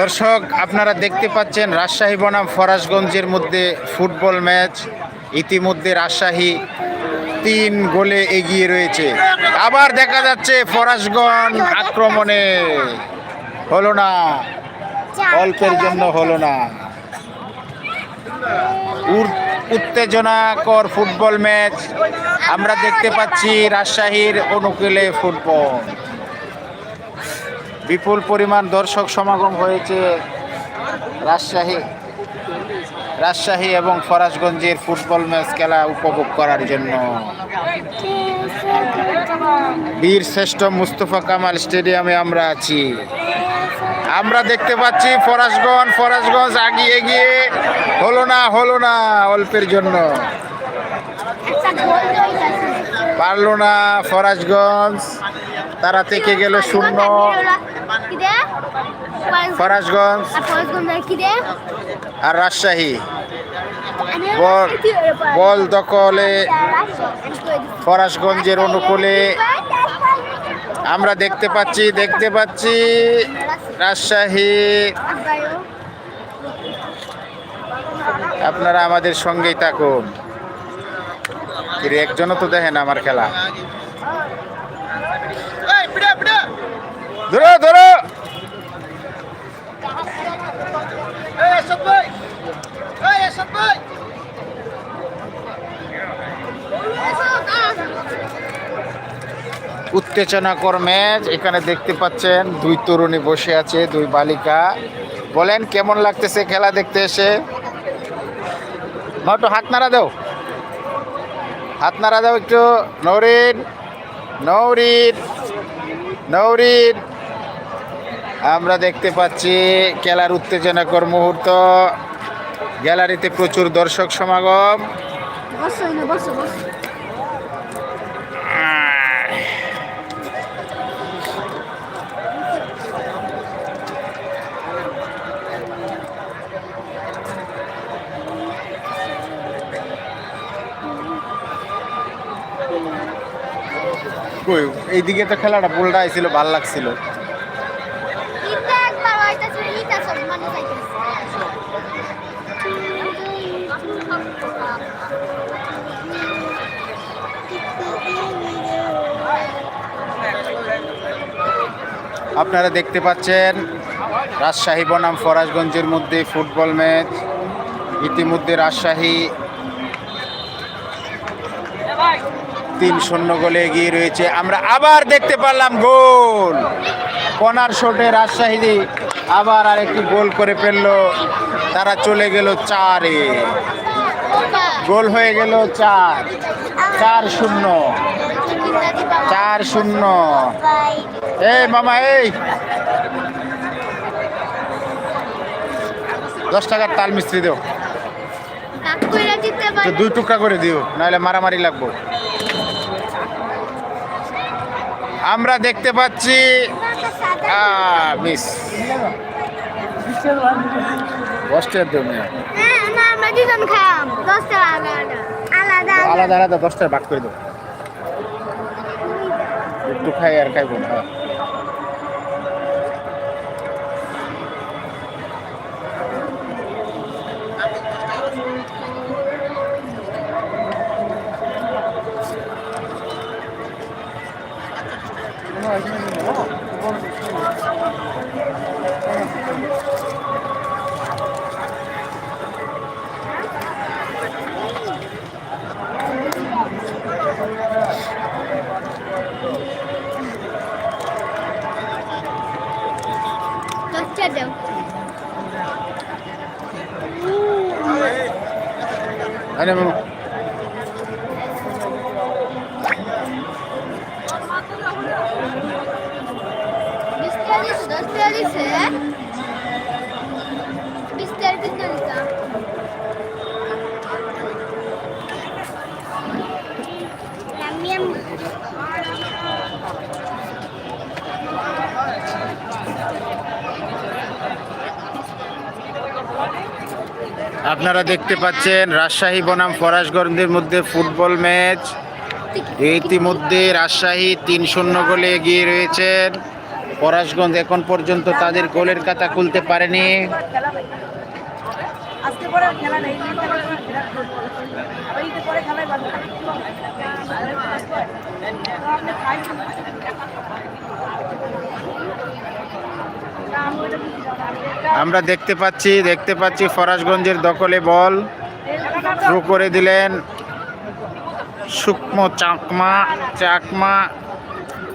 দর্শক, আপনারা দেখতে পাচ্ছেন রাজশাহী বনাম ফরাসগঞ্জের মধ্যে ফুটবল ম্যাচ। ইতিমধ্যে রাজশাহী তিন গোলে এগিয়ে রয়েছে। আবার দেখা যাচ্ছে ফরাসগঞ্জ আক্রমণে। হলো না। অল্পের জন্য হলো না। উত্তেজনাকর ফুটবল ম্যাচ। আমরা দেখতে পাচ্ছি রাজশাহীর অনুকূলে ফুটবল। বিপুল পরিমাণ দর্শক সমাগম হয়েছে রাজশাহী রাজশাহী এবং ফরাসগঞ্জের ফুটবল ম্যাচ খেলা উপভোগ করার জন্য। বীর শ্রেষ্ঠ মুস্তফা কামাল স্টেডিয়ামে আমরা আছি। আমরা দেখতে পাচ্ছি ফরাসগঞ্জ ফরাসগঞ্জ আগিয়ে গিয়ে হলো না হলো না অল্পের জন্য। পারল না ফরাসগঞ্জ। তারা থেকে গেল শূন্য। ফরাসগঞ্জ আর রাজশাহী। বল বল দখলে ফরাসগঞ্জের অনুকূলে। আমরা দেখতে পাচ্ছি দেখতে পাচ্ছি। রাজশাহী। আপনারা আমাদের সঙ্গেই থাকুন। একজনও তো দেখেন আমার খেলা। ধরো ধরো। উত্তেজনাকর ম্যাচ। এখানে দেখতে পাচ্ছেন দুই তরুণী বসে আছে দুই বালিকা। বলেন কেমন লাগতেছে খেলা দেখতে এসে? একটু হাত নাড়া দাও। হাত নাড়া দাও একটু। নৌরিন নৌরিন নৌরিন। আমরা দেখতে পাচ্ছি খেলার উত্তেজনাকর মুহূর্ত। গ্যালারিতে প্রচুর দর্শক সমাগম। কই এইদিকে তো খেলাটা বলটা আইছিল ভালো লাগছিল। আপনারা দেখতে পাচ্ছেন রাজশাহী বনাম ফরাজগঞ্জের মধ্যে ফুটবল ম্যাচ। ইতিমধ্যে রাজশাহী তিন শূন্য গোলে এগিয়ে রয়েছে। আমরা আবার দেখতে পারলাম গোল। কনার শটে রাজশাহী আবার আরেকটি গোল করে ফেলল। তারা চলে গেল চারে। গোল হয়ে গেল চার। চার শূন্য। চার শূন্য। এই মামা এই। দশ টাকার তাল মিস্ত্রি দেও। দুই টুকরা করে দিও নাহলে মারামারি লাগবো। আমরা দেখতে পাচ্ছি মিস। দশটার জন্য আলাদা আলাদা। দশটার ভাগ করে দেবো একটু খাই আর খাইবো না হ্যাঁ। আরে মামা আপনারা দেখতে পাচ্ছেন রাজশাহী বনাম ফরাসগঞ্জের মধ্যে ফুটবল ম্যাচ। ইতিমধ্যে রাজশাহী তিন শূন্য গোলে এগিয়ে রয়েছেন। পরাশগঞ্জ এখন পর্যন্ত তাদের গোলের খাতা খুলতে পারেনি। খেলা আমরা দেখতে পাচ্ছি দেখতে পাচ্ছি ফরাসগঞ্জের দখলে বল। থ্রু করে দিলেন শুকনো চাকমা চাকমা,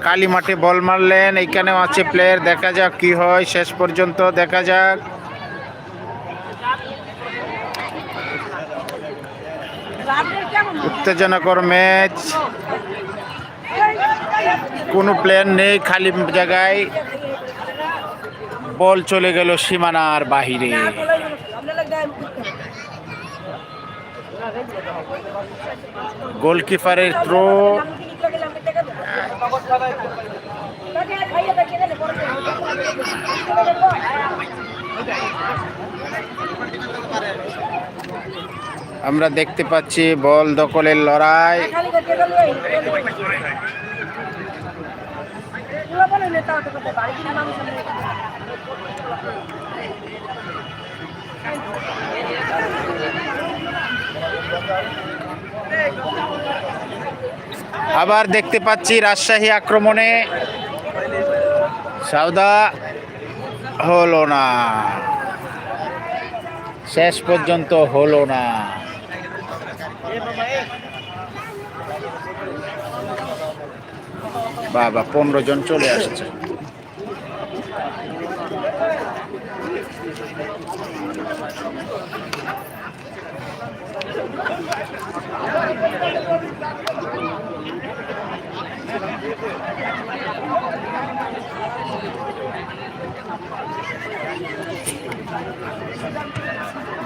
কালী মাঠে বল মারলেন। এইখানেও আছে প্লেয়ার দেখা যাক কি হয়, শেষ পর্যন্ত দেখা যাক। উত্তেজনাকর ম্যাচ। কোনো প্লেয়ার নেই খালি জায়গায়। বল চলে গেল সীমানার বাহিরে। গোলকিপারের থ্রো আমরা দেখতে পাচ্ছি বল দখলের লড়াই। আবার দেখতে পাচ্ছি রাজশাহী আক্রমণে। সাউদা হলো না। শেষ পর্যন্ত হলো না। বাবা, পনেরো জন চলে আসছে।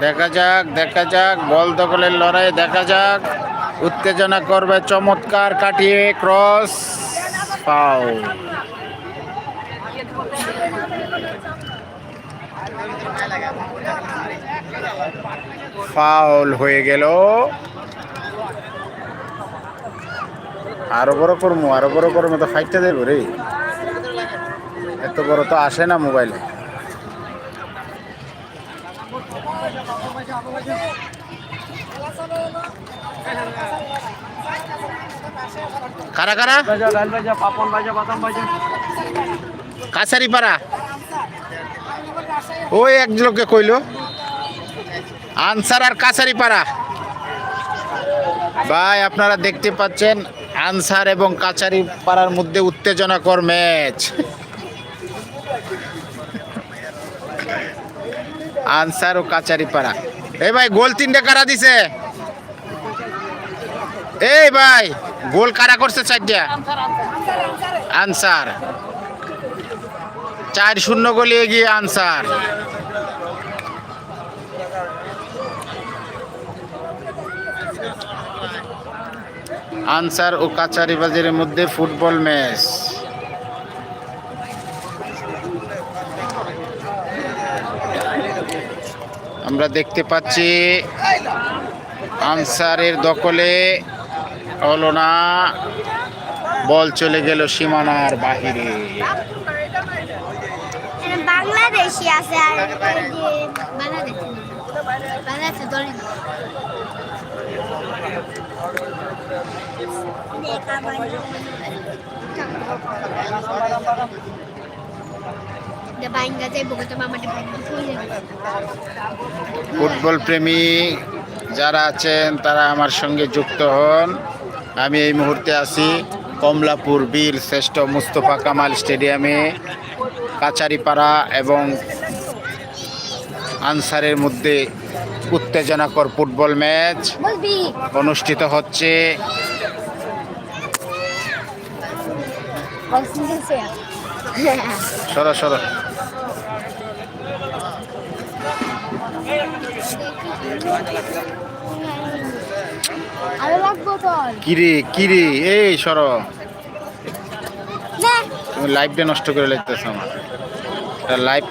দেখা যাক দেখা যাক, বল দখলের লড়াই দেখা যাক। উত্তেজনা করবে চমৎকার কাটিয়ে, ক্রস পাও ফাউল হয়ে গেল। আরও বড় করব আরও বড় করব তো ফাইটটা দেবো রে। এত বড় তো আসে না মোবাইলে কারা কারা? কাছারি পাড়া ওই এক লোককে কইলো। আনসার আর কাছারি পাড়া ভাই, আপনারা দেখতে পাচ্ছেন, আনসার এবং কাছারি পাড়ার মধ্যে উত্তেজনাকর ম্যাচ। আনসার ও কাছারি পাড়া এই ভাই, গোল তিনটে কারা দিছে? এই ভাই, গোল কারা করছে চারটা? আনসার। চার শূন্য গোলে এগিয়ে আনসার। আনসার ও কাছারি বাজারের মধ্যে ফুটবল ম্যাচ। আমরা দেখতে পাচ্ছি আনসারের দখলে হলো না বল চলে গেল সীমানার বাহিরে। বাংলাদেশি ফুটবল প্রেমী যারা আছেন তারা আমার সঙ্গে যুক্ত হন। আমি এই মুহূর্তে আছি কমলাপুর বীর শ্রেষ্ঠ মুস্তফা কামাল স্টেডিয়ামে কাচারিপাড়া এবং আনসারের মধ্যে উত্তেজনাকর ফুটবল ম্যাচ অনুষ্ঠিত হচ্ছে। সরো সরো। কিরে কিরে? এই সর। তুমি লাইভটা নষ্ট করে লাগতেছ আমার লাইভ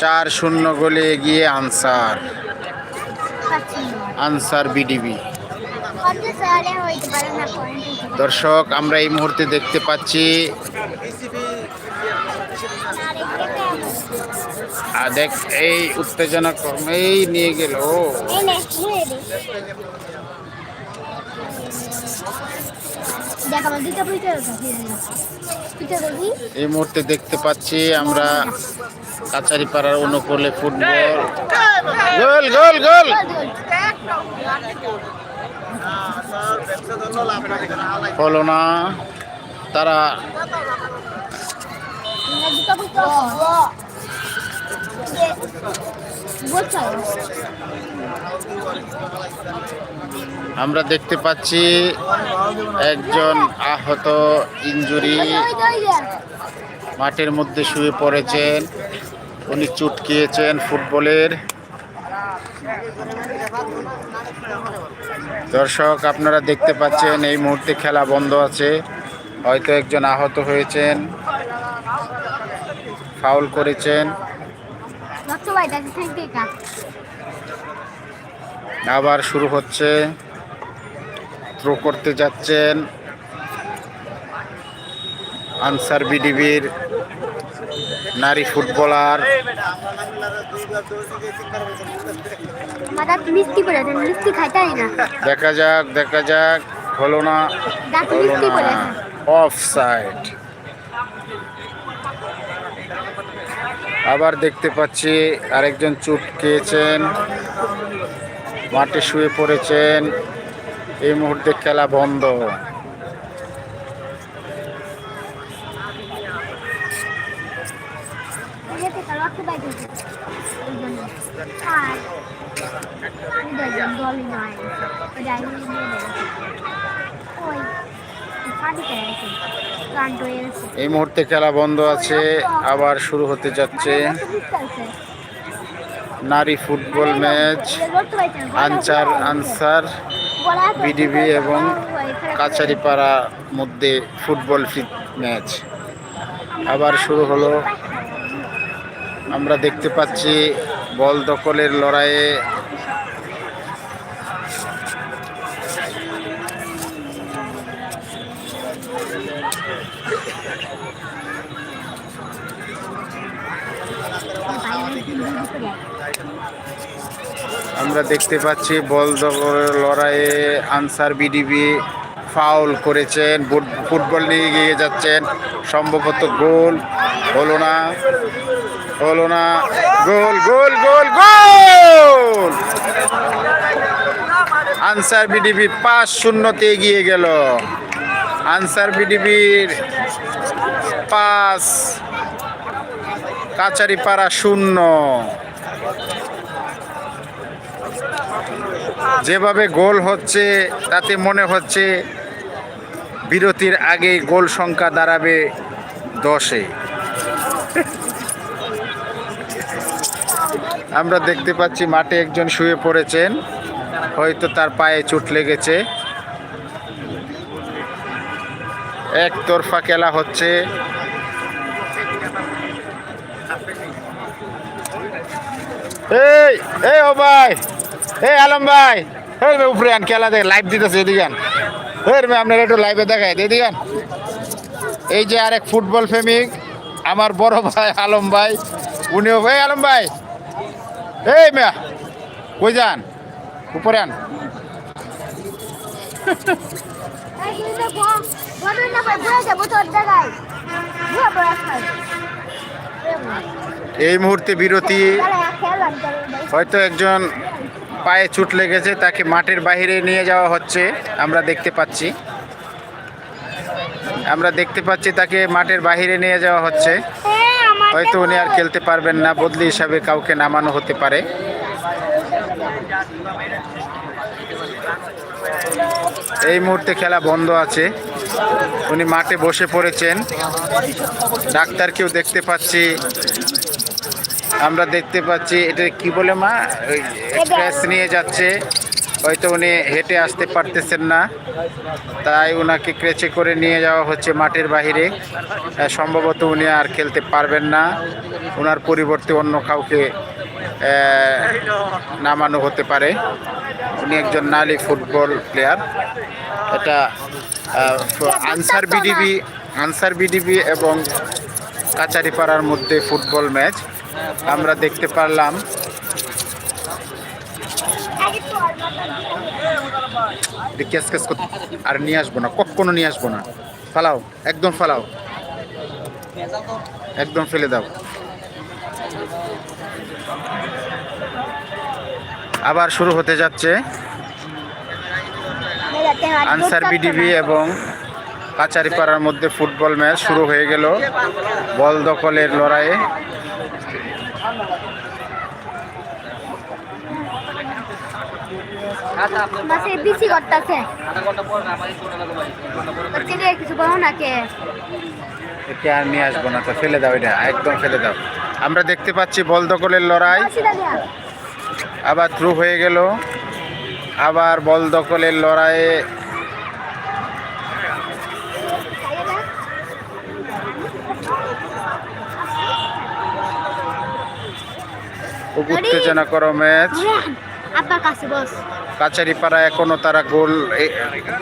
চার শূন্য গোলে এগিয়ে আনসার। আনসার বিডিবি দর্শক, আমরা এই মুহূর্তে দেখতে পাচ্ছি দেখ, এই উত্তেজনা ক্রমেই নিয়ে গেল এই মুহূর্তে দেখতে পাচ্ছি আমরা কাছারিপাড়ার অনুকূলে ফুটবল। গোল গোল গোল! হলো না। তারা আমরা দেখতে পাচ্ছি একজন আহত ইঞ্জুরি মাঠের মধ্যে শুয়ে পড়েছেন। উনি চুটকিয়েছেন ফুটবলের। দর্শক, আপনারা দেখতে পাচ্ছেন এই মুহূর্তে খেলা বন্ধ আছে। হয়তো একজন আহত হয়েছেন, ফাউল করেছেন রক্ত ভাই দেখি থেকে কা আবার শুরু হচ্ছে। থ্রো করতে যাচ্ছেন। আনসার বিডিবির নারী ফুটবলার। দেখা যাক দেখা যাক। হলো না হলো না। অফ সাইড আবার দেখতে পাচ্ছি আরেকজন চুট খেয়েছেন মাঠে শুয়ে পড়েছেন। এই মুহূর্তে খেলা বন্ধ। এই মুহূর্তে খেলা বন্ধ আছে, আবার শুরু হতে যাচ্ছে নারী football match, Ansar Ansar, VDP এবং কাছারিপাড়া মধ্যে ফুটবল ম্যাচ। আবার শুরু হলো। আমরা দেখতে পাচ্ছি বল দখলের লড়াইয়ে আমরা দেখতে পাচ্ছি বল লড়াইয়ে আনসার বিডিবি ফাউল করেছেন, ফুট- ফুটবল নিয়ে এগিয়ে যাচ্ছেন। সম্ভবত গোল, হলো না হলো না, গোল গোল গোল গোল! আনসার বিডিবি পাঁচ শূন্যতে এগিয়ে গেল। আনসার বিডিবির পাঁচ কাচারিপাড়া শূন্য। যেভাবে গোল হচ্ছে, তাতে মনে হচ্ছে বিরতির আগেই গোল সংখ্যা দাঁড়াবে দশে। আমরা দেখতে পাচ্ছি মাঠে একজন শুয়ে পড়েছেন, হয়তো তার পায়ে চোট লেগেছে। একতরফা খেলা হচ্ছে। এই এই ও ভাই, এই আলম ভাই। এই মে উপরে আন খেলা দেখ লাইভ দিতেছে এদিকে আন। এই মে আপনার একটু লাইভে দেখায় এদিকে আন। এই যে আরেক ফুটবল প্রেমিক আমার বড় ভাই আলম ভাই উনিও ভাই আলম ভাই এই মেয়া কই যান? উপরে আন। এই মুহূর্তে বিরতি। হয়তো একজন পায়ে চুট লেগেছে, তাকে মাঠের বাইরে নিয়ে যাওয়া হচ্ছে। আমরা দেখতে পাচ্ছি। আমরা দেখতে পাচ্ছি তাকে মাঠের বাইরে নিয়ে যাওয়া হচ্ছে। হয়তো উনি আর খেলতে পারবেন না, বদলি হিসাবে কাউকে নামানো হতে পারে। এই মুহূর্তে খেলা বন্ধ আছে। উনি মাঠে বসে পড়েছেন। ডাক্তারকেও দেখতে পাচ্ছি। আমরা দেখতে পাচ্ছি এটা কি বলে মা? ওই এক্সপ্রেস নিয়ে যাচ্ছে। হয়তো উনি হেঁটে আসতে পারতেছেন না। তাই ওনাকে ক্রেচে করে নিয়ে যাওয়া হচ্ছে মাঠের আহ, সম্ভবত উনি আর খেলতে পারবেন না। ওনার পরিবর্তে অন্য কাউকে নামানো হতে পারে। উনি একজন নালি ফুটবল প্লেয়ার এটা আনসার বিডিবি আনসার বিডিবি এবং কাচারিপাড়ার মধ্যে ফুটবল ম্যাচ আমরা দেখতে পারলাম। ক্যাস ক্যাস করতে আর নিয়ে আসব না কখনো নিয়ে আসব না। ফালাও একদম ফালাও। একদম ফেলে দাও। আবার শুরু হতে যাচ্ছে। আনসার বিডিবি এবং কাচারিপাড়ার মধ্যে ফুটবল ম্যাচ শুরু হয়ে গেল। বল দখলের লড়াইয়ে। মাসে বিসি করতেছে। ছেলে কিছু বলো না কে একে আর নিয়ে আসব না তো ফেলে দাও এটা একদম ফেলে দাও। আমরা দেখতে পাচ্ছি বল দখলের লড়াই আবার থ্রু হয়ে গেল। আবার বল দখলের লড়াইয়ে খুব উত্তেজনাকর ম্যাচ আপনার কাছে বস। কাছারিপাড়া এখনও তারা গোল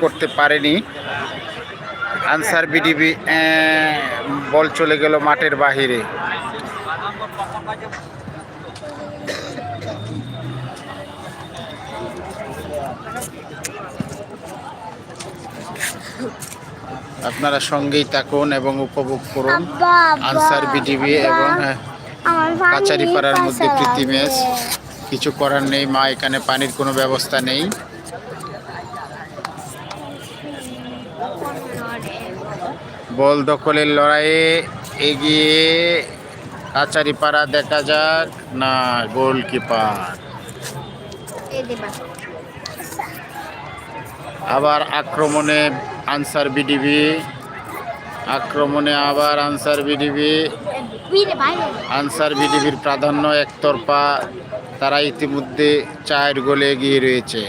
করতে পারেনি। আনসার বিডিবি বল চলে গেল মাঠের বাহিরে। আপনারা সঙ্গেই থাকুন এবং উপভোগ করুন। আনসার বিডিবি এবং হ্যাঁ, কাচারিপাড়ার মধ্যে প্রীতি ম্যাচ কিছু করার নেই মা এখানে পানির কোনো ব্যবস্থা নেই। বল দখলের লড়াইয়ে এগিয়ে কাচারিপাড়া দেখা যাক। না গোলকিপার। আবার আক্রমণে আনসার বিডিবি। আক্রমণে আবার আনসার বিডিবি। আনসার বিডিবির প্রাধান্য একতরফা তারা ইতিমধ্যে চার গোলে এগিয়ে রয়েছে।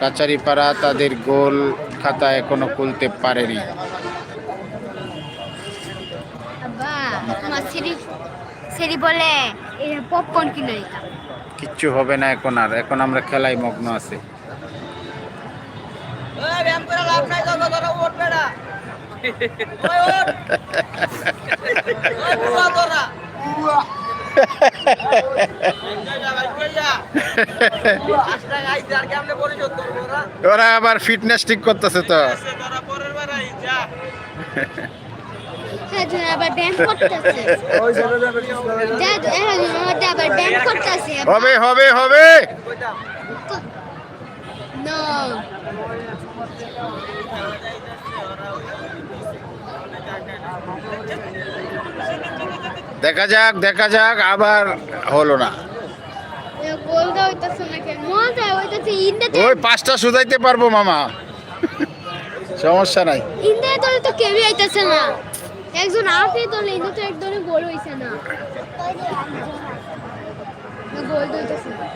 কাচারিপাড়া তাদের গোল খাতা এখনও খুলতে পারেনি। কিচ্ছু হবে না এখন আর এখন আমরা খেলায় মগ্ন আছে। ওরা ওরা আবার ফিটনেস ঠিক করতেছে তো। তারা পরের বার আই যা হ্যাঁ তুমি আবার ব্যায়াম করতেছে দাদু হ্যাঁ তুমি আবার ব্যায়াম করতেছে হবে হবে হবে নো দেখা যাক দেখা যাক আবার হলো না। ওই পাঁচটা সুজাইতে পারব মামা। সমস্যা নাই। দলে তো কেউই আইতাছে না। একজন দলে ইন্ডিয়া তো একদমই গোল হইছে না। না গোল হইতাছে না।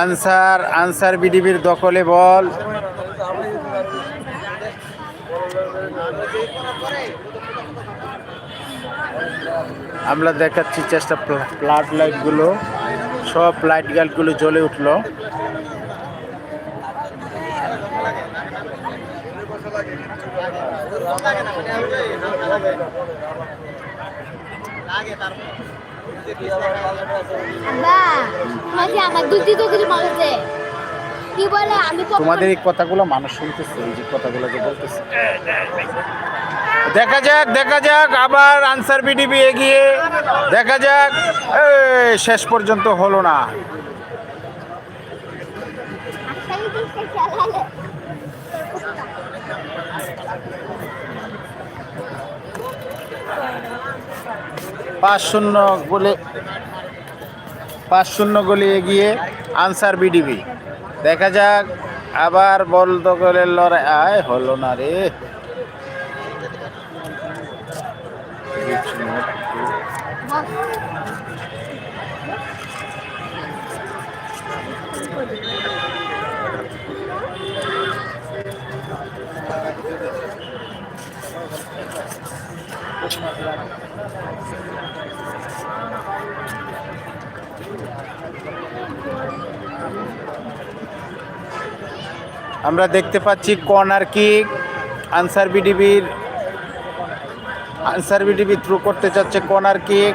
আনসার আনসার বিডিবির দখলে বল। আমরা দেখাচ্ছি চেষ্টা ফ্লাড লাইটগুলো। সব লাইট গার্ডগুলো জ্বলে উঠল আব্বা মাঝে আমার দুধ তো কিছু বলছে কি বলে আমি কখন- তোমাদের এই কথাগুলো মানুষ শুনতেছে, এই যে কথাগুলো যে বলতেছে। দেখা যাক দেখা যাক, আবার আনসার বিডিবি এগিয়ে। দেখা যাক শেষ পর্যন্ত হলো না। পাঁচ শূন্য গোলে, পাঁচ শূন্য গোলে এগিয়ে আনসার বিডিবি। দেখা যাক, আবার বল দখলের লড়াই, আয় হলো না রে। আমরা দেখতে পাচ্ছি কর্নার কিক আনসার বিডিবির আনসার বিডিবি থ্রু করতে চাচ্ছে কর্নার কিক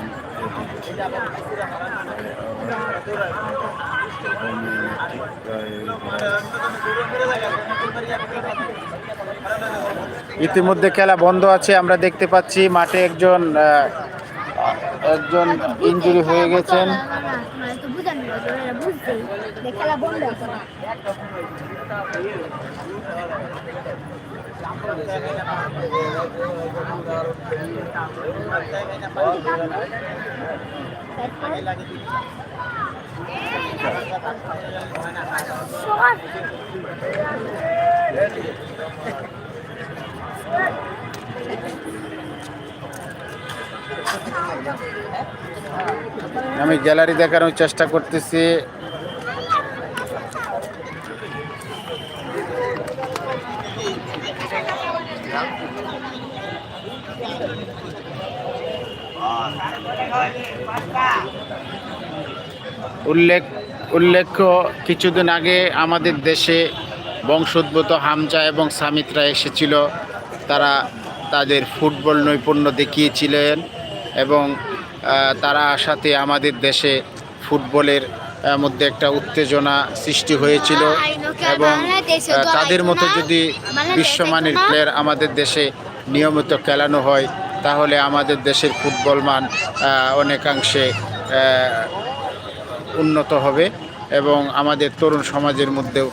ইতিমধ্যে খেলা বন্ধ আছে আমরা দেখতে পাচ্ছি মাঠে একজন একজন ইনজুরি হয়ে গেছেন। আমি গ্যালারি দেখানোর চেষ্টা করতেছি। উল্লেখ, উল্লেখ্য, কিছুদিন আগে আমাদের দেশে বংশোদ্ভূত হামজা এবং সামিত্রা এসেছিল। তারা তাদের ফুটবল নৈপুণ্য দেখিয়েছিলেন এবং তারা আসাতে আমাদের দেশে ফুটবলের মধ্যে একটা উত্তেজনা সৃষ্টি হয়েছিল এবং তাদের মতো যদি বিশ্বমানের প্লেয়ার আমাদের দেশে নিয়মিত খেলানো হয় তাহলে আমাদের দেশের ফুটবল মান অনেকাংশে উন্নত হবে এবং আমাদের তরুণ সমাজের মধ্যেও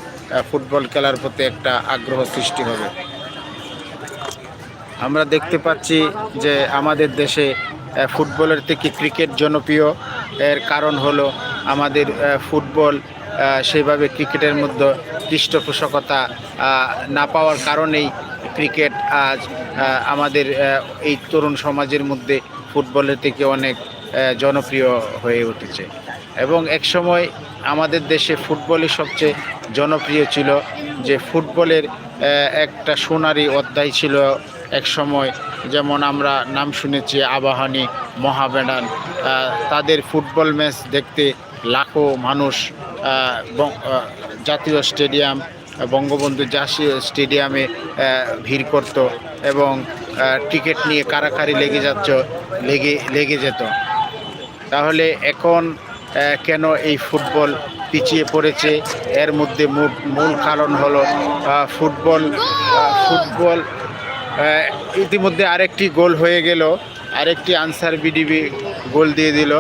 ফুটবল খেলার প্রতি একটা আগ্রহ সৃষ্টি হবে। আমরা দেখতে পাচ্ছি যে আমাদের দেশে ফুটবলের থেকে ক্রিকেট জনপ্রিয়। এর কারণ হলো আমাদের ফুটবল সেভাবে ক্রিকেটের মধ্যে পৃষ্ঠপোষকতা না পাওয়ার কারণেই ক্রিকেট আজ আমাদের এই তরুণ সমাজের মধ্যে ফুটবলের থেকে অনেক জনপ্রিয় হয়ে উঠেছে। এবং একসময় আমাদের দেশে ফুটবলই সবচেয়ে জনপ্রিয় ছিল, যে ফুটবলের একটা সোনারি অধ্যায় ছিল এক সময় যেমন আমরা নাম শুনেছি, আবাহনী মহাবেডান তাদের ফুটবল ম্যাচ দেখতে লাখো মানুষ জাতীয় স্টেডিয়াম বঙ্গবন্ধু জাসি স্টেডিয়ামে ভিড় করত এবং টিকিট নিয়ে কারাকারি লেগে যাচ্ছ লেগে লেগে যেত। তাহলে এখন কেন এই ফুটবল পিছিয়ে পড়েছে? এর মধ্যে মূল- কারণ হলো ফুটবল ফুটবল ইতিমধ্যে আরেকটি গোল হয়ে গেল আরেকটি আনসার বিডিবি গোল দিয়ে দিল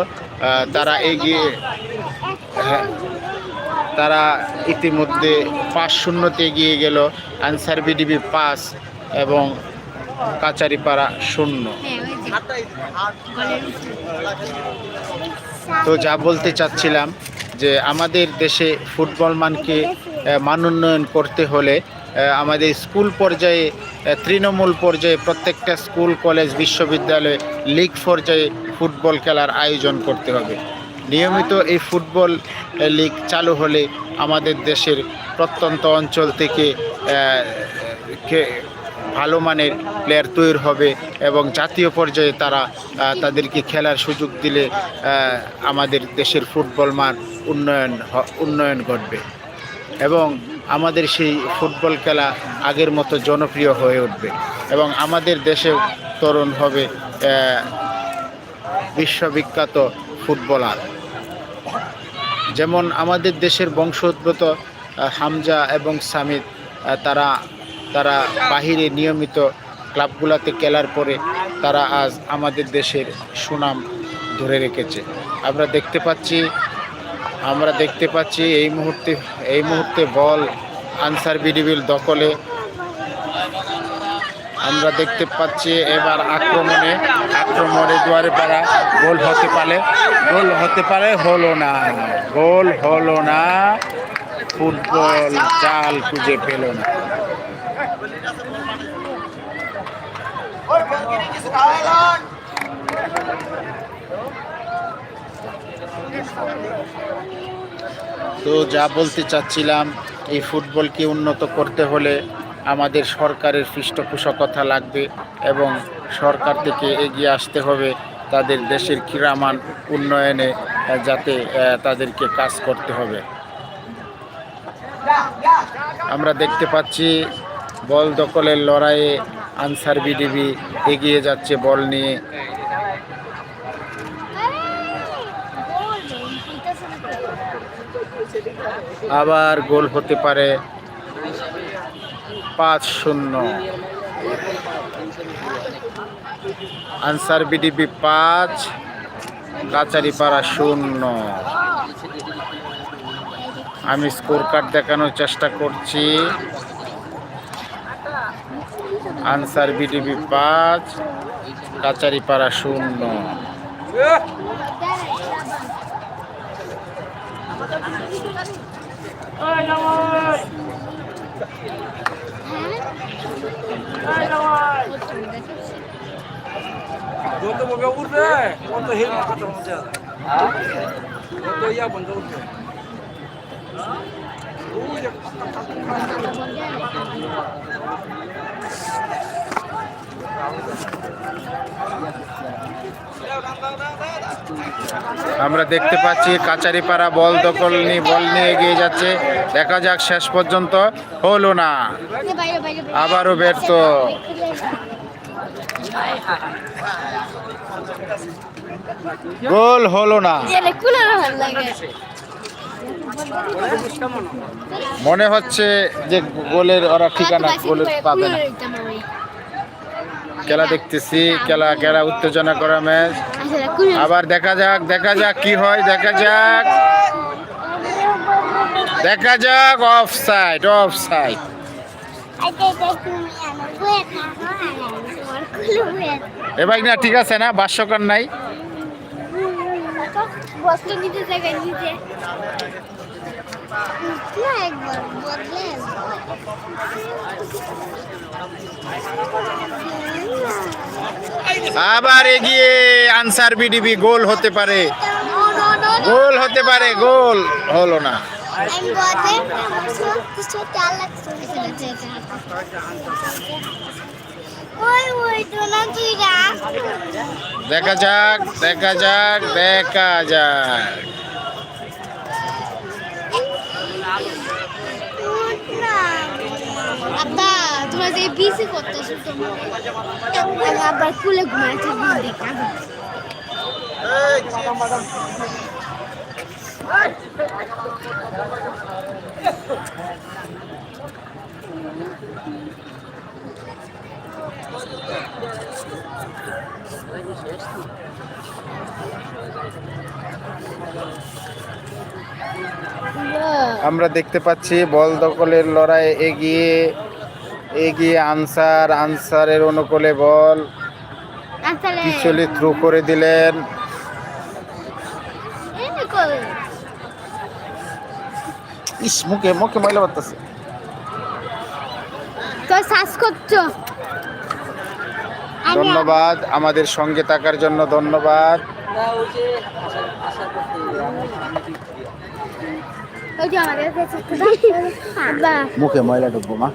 তারা এগিয়ে হ্যাঁ, তারা ইতিমধ্যে পাঁচ শূন্যতে এগিয়ে গেল। আনসার বিডিবি পাঁচ এবং কাচারিপাড়া শূন্য। তো যা বলতে চাচ্ছিলাম যে আমাদের দেশে ফুটবল মানকে মানোন্নয়ন করতে হলে আমাদের স্কুল পর্যায়ে তৃণমূল পর্যায়ে প্রত্যেকটা স্কুল, কলেজ, বিশ্ববিদ্যালয়ে লিগ পর্যায়ে ফুটবল খেলার আয়োজন করতে হবে। নিয়মিত এই ফুটবল লিগ চালু হলে আমাদের দেশের প্রত্যন্ত অঞ্চল থেকে ভালো মানের প্লেয়ার তৈরি হবে এবং জাতীয় পর্যায়ে তারা তাদেরকে খেলার সুযোগ দিলে আমাদের দেশের ফুটবল মান উন্নয়ন উন্নয়ন ঘটবে। এবং আমাদের সেই ফুটবল খেলা আগের মতো জনপ্রিয় হয়ে উঠবে এবং আমাদের দেশেও তরুণ হবে বিশ্ববিখ্যাত ফুটবলার। যেমন আমাদের দেশের বংশোদ্ভূত হামজা এবং সামিদ তারা তারা বাহিরে নিয়মিত ক্লাবগুলোতে খেলার পরে তারা আজ আমাদের দেশের সুনাম ধরে রেখেছে। আমরা দেখতে পাচ্ছি, আমরা দেখতে পাচ্ছি এই মুহূর্তে এই মুহূর্তে বল, আনসার বিডিবিল দখলে আমরা দেখতে পাচ্ছি এবার আক্রমণে আক্রমণে দুয়ারে পাড়া, গোল হতে পারে, গোল হতে পারে, হলো না, গোল হলো না, ফুটবল চাল খুঁজে পেল না। তো যা বলতে চাচ্ছিলাম, এই ফুটবলকে উন্নত করতে হলে আমাদের সরকারের পৃষ্ঠপোষকতা লাগবে এবং সরকার থেকে এগিয়ে আসতে হবে তাদের দেশের ক্রীড়ামান উন্নয়নে যাতে তাদেরকে কাজ করতে হবে। আমরা দেখতে পাচ্ছি বল দখলের লড়াইয়ে আনসার বিডিবি এগিয়ে যাচ্ছে বল নিয়ে। আবার গোল হতে পারে পাঁচ শূন্য। আনসার বিডিবি পাঁচ কাচারিপাড়া শূন্য। আমি স্কোর কার্ড দেখানোর চেষ্টা করছি। আনসার বিডিবি পাঁচ কাচারিপাড়া শূন্য। যত বগে উঠবে কত হেল কথা মধ্যে কত ইয়া বন্ধ উঠবে ওই যে আমরা দেখতে পাচ্ছি কাচারিপাড়া বল দখল নিয়ে বল নিয়ে এগিয়ে যাচ্ছে। দেখা যাক শেষ পর্যন্ত হলো না। আবারও ব্যর্থ। গোল হলো না। মনে হচ্ছে যে গোলের ওরা ঠিকানা গোলের পাবে না। খেলা দেখতেছি, খেলা খেলা উত্তেজনা করা ম্যাচ আবার দেখা যাক দেখা যাক কি হয়, দেখা যাক। দেখা যাক অফ সাইড অফ সাইড এ ভাই না, ঠিক আছে না, ভাষ্যকর নাই। না একবার আবার এগিয়ে আনসার বিডিবি, গোল হতে পারে। গোল হতে পারে, গোল হলো না। দেখা যাক দেখা যাক দেখা যাক। আব্বা তোমরা যে বিসি করতেছো তোমার আবার কুলে ঘুমাইছে দেখা আমরা দেখতে পাচ্ছি বল দখলের লড়াই এগিয়ে এগিয়ে আনসার আনসারের অনুকূলে বল। আসলে পিছলে থ্রু করে দিলেন। ইস মুখে মুখে ময়লা আমি ধন্যবাদ আমাদের সঙ্গে থাকার জন্য ধন্যবাদ ওই যে আমাদের কাছে আব্বা মুখে ময়লা ঢুকবো মা।